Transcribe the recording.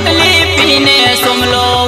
એ દેશી પોટલી પીને સોમલો